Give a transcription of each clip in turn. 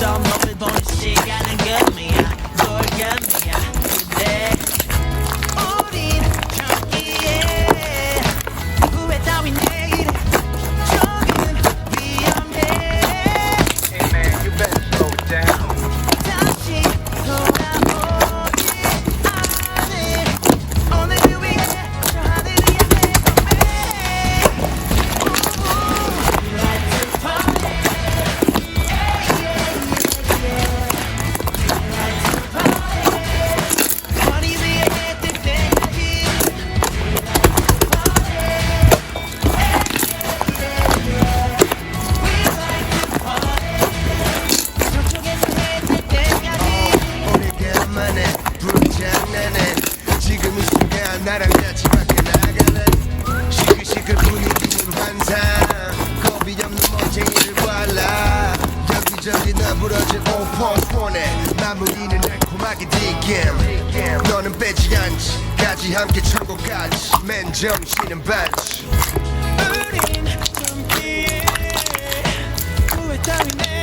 bitch, I'm loaded on this shit, got a good me. 그 군인 환상. 겁이 없는 멋쟁이를 발라. 여기저기 나부러진 오펀폰에 마무리는 달콤하게 디겜 너는 빼지 않지. 가지 함께 천국까지. 맨 정신은 반지. 우린 좀비에 후회 따윈 해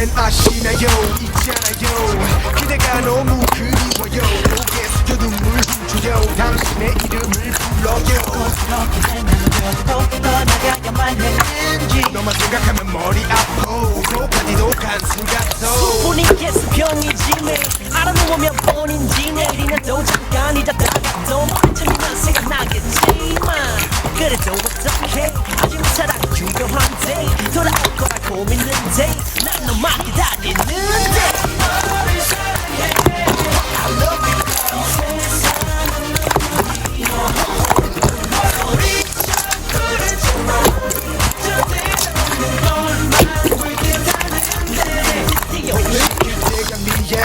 그댄 아시나요? 있잖아요. 그대가 너무 그리워요. 목에 숙여 눈물 훔쳐요. 당신의 이름을 불러요. 떠나가야만 너만 생각하면 머리 아파. 도파디도 간수 같어 본인 개수병이지 매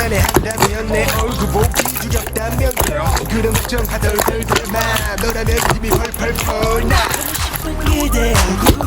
미안해 한다면 내 얼굴 보기 두렵다면 그런 걱정 하덜덜덜 마 너라면 힘이 펄펄 펄나. 그대 얼굴